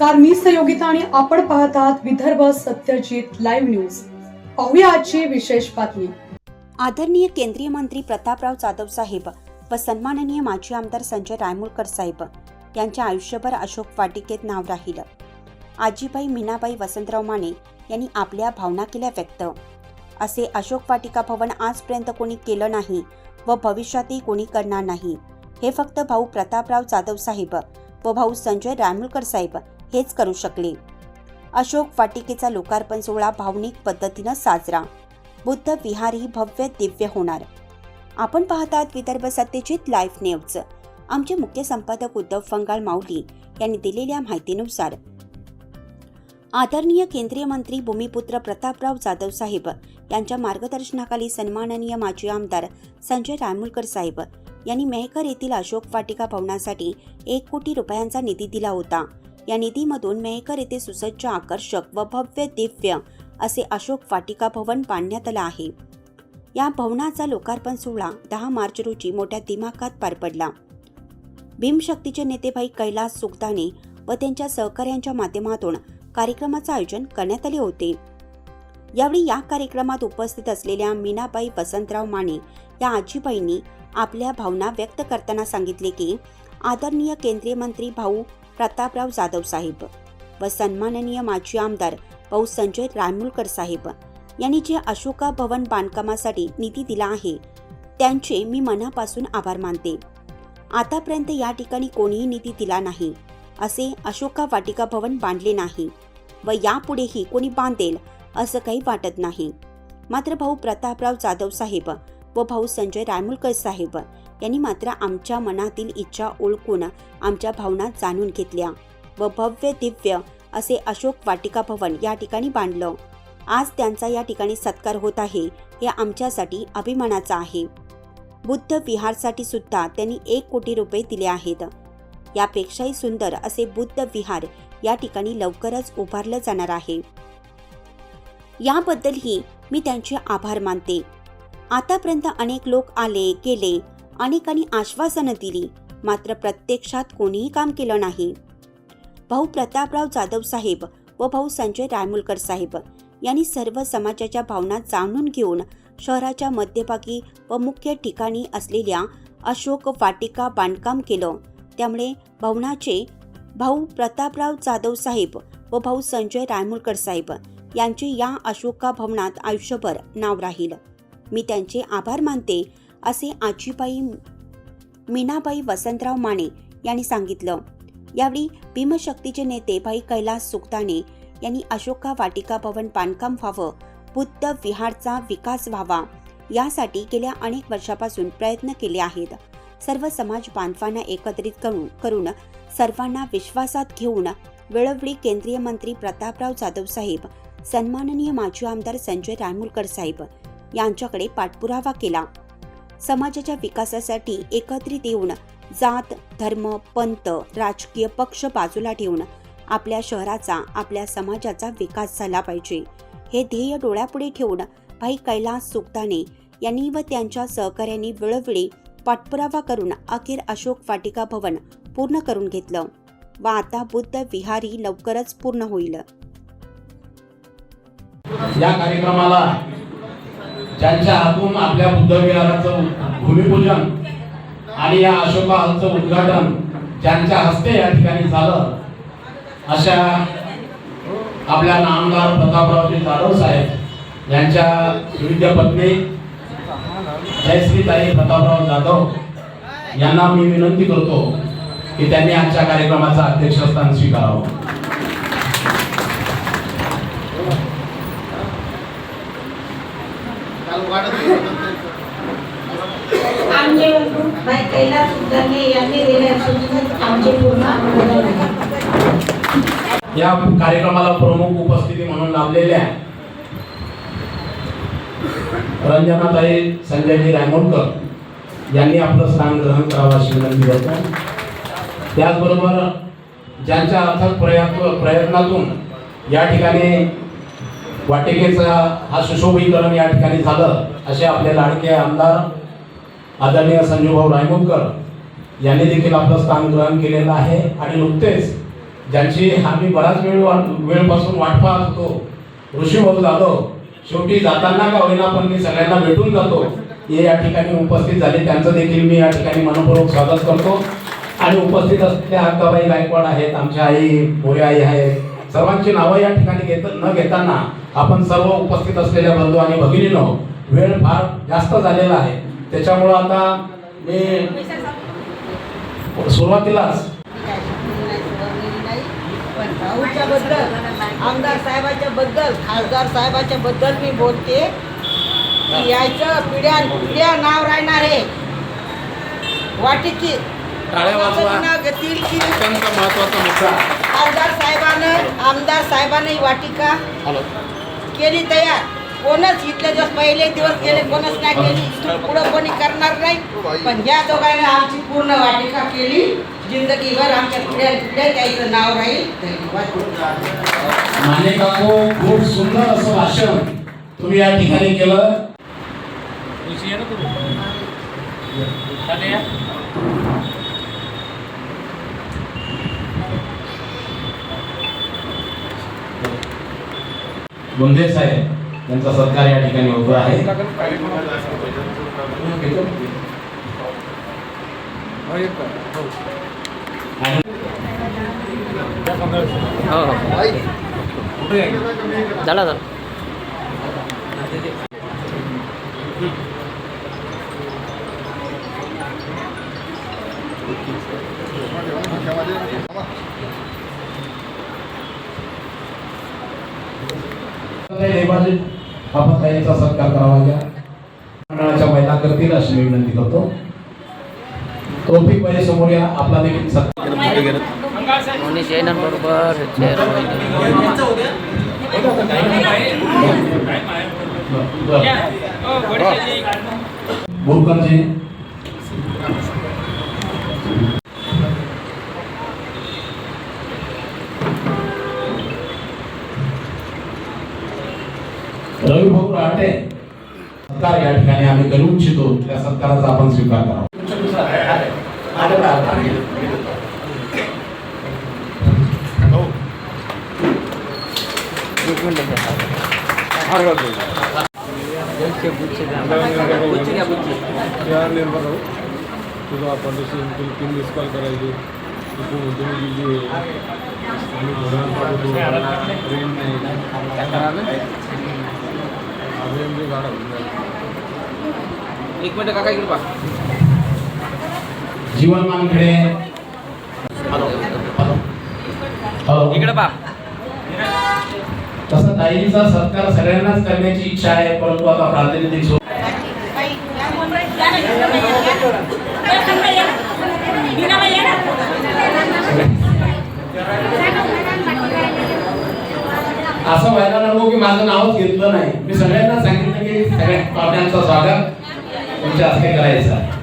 नमस्कार मी सहयोगिता आणि आपण पाहत आहात विदर्भ सत्यजित लाईव्ह न्यूज. पाहूया आजची विशेष बातमी. आदरणीय केंद्रीय मंत्री प्रतापराव जाधव साहेब व सन्माननीय माजी आमदार संजय रायमुळकर साहेब यांच्या आयुष्यभर अशोक वाटिकेत नाव राहिलं. आजीबाई मीनाबाई वसंतराव माने यांनी आपल्या भावना केल्या व्यक्त. असे अशोक वाटिका भवन आजपर्यंत कोणी केलं नाही व भविष्यातही कोणी करणार नाही हे फक्त भाऊ प्रतापराव जाधव साहेब व भाऊ संजय रायमुळकर साहेब हेच करू शकले. अशोक वाटिकेचा लोकार्पण सोहळा भावनिक पद्धतीनं साजरा. बुद्ध विहार ही भव्य दिव्य होणार. आपण पाहतात विदर्भ सत्यजित लाईव्ह न्यूज. आमचे मुख्य संपादक उद्धव फंगाळ माऊली यांनी दिलेल्या माहितीनुसार. आदरणीय केंद्रीय मंत्री भूमिपुत्र प्रतापराव जाधव साहेब यांच्या मार्गदर्शनाखाली सन्माननीय माजी आमदार संजय रायमुलकर साहेब यांनी मेहकर येथील अशोक वाटिका भवनासाठी एक कोटी रुपयांचा निधी दिला होता. या निधीमधून मेहकर येथे सुसज्ज आकर्षक व भव्य दिव्य असे अशोक वाटिका भवन बांधण्यात आलं आहे. या भवनाचा लोकार्पण सोहळा दहा मार्च रोजी मोठ्या दिमाखात पार पडला. भीमशक्तीचे नेतेभाई कैलास सुगदाने व त्यांच्या सहकार्यांच्या माध्यमातून कार्यक्रमाचं आयोजन करण्यात आले होते. यावेळी या कार्यक्रमात उपस्थित असलेल्या मीनाबाई वसंतराव माने या आजीबाईंनी आपल्या भावना व्यक्त करताना सांगितले की आदरणीय केंद्रीय मंत्री भाऊ प्रतापराव जाधव साहेब व सन्माननीय माजी आमदार भाऊ संजय रायमुळकर साहेब यांनी जे अशोका भवन बांधकामासाठी निधी दिला आहे त्यांचे मी मनापासून आभार मानते. आतापर्यंत या ठिकाणी कोणीही निधी दिला नाही असे अशोका वाटिका भवन बांधले नाही व यापुढेही कोणी बांधेल असं काही वाटत नाही. मात्र भाऊ प्रतापराव जाधव साहेब व भाऊ संजय रायमुळकर साहेब यांनी मात्र आमच्या मनातील इच्छा ओळखून आमच्या भावना जाणून घेतल्या व भव्य दिव्य असे अशोक वाटिका भवन या ठिकाणी बांधलं. आज त्यांचा या ठिकाणी सत्कार होत आहे हे आमच्यासाठी अभिमानाचा आहे. बुद्ध विहारसाठी सुद्धा त्यांनी एक कोटी रुपये दिले आहेत. यापेक्षाही सुंदर असे बुद्ध विहार या ठिकाणी लवकरच उभारलं जाणार आहे. याबद्दलही मी त्यांचे आभार मानते. आतापर्यंत अनेक लोक आले गेले अनेकांनी आश्वासनं दिली. मात्र प्रत्यक्षात कोणीही काम केलं नाही. भाऊ प्रतापराव जाधव साहेब व भाऊ संजय रायमुलकर साहेब यांनी सर्व समाजाच्या भावना जाणून घेऊन शहराच्या मध्यभागी व मुख्य ठिकाणी असलेल्या अशोक वाटिका बांधकाम केलं. त्यामुळे भवनाचे भाऊ प्रतापराव जाधव साहेब व भाऊ संजय रायमुलकर साहेब यांचे या अशोका भवनात आयुष्यभर नाव राहील. मी त्यांचे आभार मानते. असे आजीबाई मीनाबाई वसंतराव माने यांनी सांगितलं. यावेळी भीमशक्तीचे नेते भाई कैलास सुक्ताने यांनी अशोका वाटिका भवन बांधकाम व्हावं बुद्ध विहारचा विकास व्हावा यासाठी गेल्या अनेक वर्षापासून प्रयत्न केले आहेत. सर्व समाज बांधवांना एकत्रित करून करून सर्वांना विश्वासात घेऊन वेळोवेळी केंद्रीय मंत्री प्रतापराव जाधव साहेब सन्माननीय माजी आमदार संजय रायमुळकर साहेब यांच्याकडे पाठपुरावा केला. समाजाच्या विकासासाठी एकत्रित येऊन जात धर्म पंत राजकीय पक्ष बाजूला ठेवून आपल्या शहराचा आपल्या समाजाचा विकास झाला पाहिजे. हे ध्येय डोळ्यापुढे ठेवून भाई कैलास सुक्ताने यांनी व त्यांच्या सहकाऱ्यांनी वेळोवेळी पाठपुरावा करून अखेर अशोक वाटिका भवन पूर्ण करून घेतलं व आता बुद्ध विहारी लवकरच पूर्ण होईल. या कार्यक्रमाला ज्यांच्या हातून आपल्या बुद्धविहाराचं भूमिपूजन आणि या अशोका हॉलचं उद्घाटन ज्यांच्या हस्ते या ठिकाणी झालं अशा आपल्या नामदार प्रतापरावजी जाधव साहेब यांच्या विविध पत्नी जयश्रीताई प्रतापराव जाधव यांना मी विनंती करतो की त्यांनी आजच्या कार्यक्रमाचं अध्यक्षस्थान स्वीकारावं. आमचे भाई कैलास यांनी दिल्या सूचनेत आमचे पूर्ण या कार्यक्रमाला प्रमुख उपस्थिती म्हणून लाभलेल्या रंजनाताई संजयजी रायमोडकर यांनी आपलं स्थान ग्रहण करावं अशी विनंती करतो. त्याचबरोबर ज्यांच्या अथक प्रयत्न प्रयत्नातून या ठिकाणी वाटिकेचा हा सुशोभीकरण या ठिकाणी झालं असे आपले लाडके आमदार आदरणीय संजूभाऊ रायमुलकर यांनी देखील आपलं स्थान ग्रहण केलेलं आहे. आणि नुकतेच ज्यांची आम्ही बराच वेळ वाट वेळपासून वाट पाहत होतो ऋषीभाऊ जाधव शेवटी जाताना का होईना पण मी सगळ्यांना भेटून जातो हे या ठिकाणी उपस्थित झाले. त्यांचं देखील मी या ठिकाणी मनपूर्वक स्वागत करतो. आणि उपस्थित असलेल्या अक्काबाई गायकवाड आहेत आमच्या आई मोरे आई आहेत सर्वांची नावं या ठिकाणी घेत न घेताना आपण सर्व उपस्थित असलेल्या बंधू आणि भगिनीनो वेळ फार जास्त झालेला आहे. त्याच्यामुळं आता मी सुरुवातीलाच बद्दल आमदार साहेबाच्या बद्दल खासदार साहेबाच्या बद्दल मी बोलते. की यायचं पिढ्या पिढ्या नाव राहणार आहे. वाटीची टाळ्या वाजवा. नाव घेतील की अत्यंत महत्त्वाचा मुद्दा. खासदार साहेबानं आमदार साहेबानं वाटिका. हॅलो. केली तयार. कोणच इथले दिवस पहिले दिवस गेले कोणच नाही केली. इथून पुढं कोणी करणार नाही. पण ह्या दोघांनी आमची पूर्ण वाटिका केली. जिंदगीभर आमच्या पिढ्या पिढ्या त्याचं नाव राहील. धन्यवाद. माने काकू खूप सुंदर असं भाषण तुम्ही या ठिकाणी केलं. गुंधे साहेब यांचा सत्कार या ठिकाणी होतो आहे. आणि झाला झाला. देवाजी आपण ताईंचा सत्कार करावा घ्या मंडळाच्या महिला करतील अशी मी विनंती करतो. तोफिक बाई समोर या आपला देखील सत्कार. मनीष येणार बरोबर चेअर बोरकरजी रवी भाऊ राहते. सत्कार या ठिकाणी आम्ही करू इच्छितो. त्या सत्काराचा आपण स्वीकार करावा. तुझं आपण तीन मिस कॉल करायची तू म्हणतो मी बिझी आहे. आम्ही घोड्यावर पाठवतो ट्रेन नाही. एक मिनिट काका इकडे पा जीवन मानखडे हॅलो. इकडे पा तसं ताईंचा सत्कार सगळ्यांनाच करण्याची इच्छा आहे परंतु आता प्रातिनिधिक असं व्हायला नको की माझं नावच घेतलं नाही. सगळ्यांना सांगितलं की सगळ्या पाहुण्यांचं स्वागत तुमच्या हस्ते करायचं.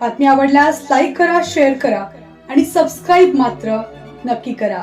बातमी आवडल्यास लाईक करा शेअर करा आणि सबस्क्राईब मात्र नक्की करा.